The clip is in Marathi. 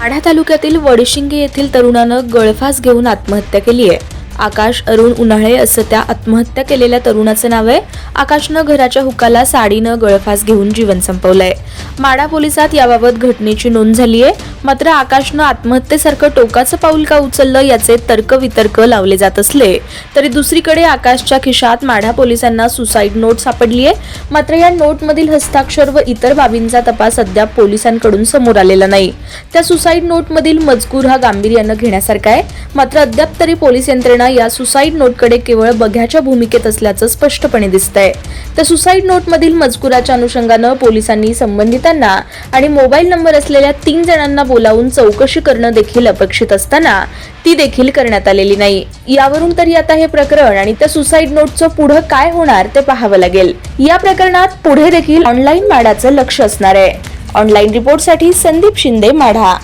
आढा तालुक्यातील वडशिंगे येथील तरुणानं गळफास घेऊन आत्महत्या केली आहे. आकाश अरुण उन्हाळे असं त्या आत्महत्या केलेल्या तरुणाचं नाव आहे. आकाशनं घराच्या हुकाला साडीनं गळफास घेऊन जीवन संपवलंय. माढा पोलिसात याबाबत घटनेची नोंद झाली आहे मात्र आकाशनं आत्महत्येसारखं टोकाचं पाऊल का उचललं याचे तर्कवितर्क लावले जात असले तरी दुसरीकडे आकाशच्या खिशात माढा पोलिसांना सुसाईड नोट सापडली आहे मात्र या नोटमधील हस्ताक्षर व इतर बाबींचा तपास अद्याप पोलिसांकडून समोर आलेला नाही. त्या सुसाईड नोटमधील मजकूर हा गांभीर्यानं घेण्यासारखा आहे. मात्र अद्याप तरी पोलीस यंत्रणा या सुसाईड नोटकडे केवळ बघ्याच्या भूमिकेत असल्याचं स्पष्टपणे दिसतंय. तर सुसाईड नोटमधील मजकुराच्या अनुषंगानं पोलिसांनी संबंधितांना आणि मोबाईल नंबर असलेल्या तीन जणांना बोलावून चौकशी करणं देखील अपेक्षित असताना ती देखील करण्यात आलेली नाही. यावरून तरी आता हे प्रकरण आणि त्या सुसाईड नोटचं पुढं काय होणार ते पाहावं लागेल. या प्रकरणात पुढे देखील ऑनलाईन माडाचं लक्ष असणार आहे. ऑनलाईन रिपोर्टसाठी संदीप शिंदे माढा.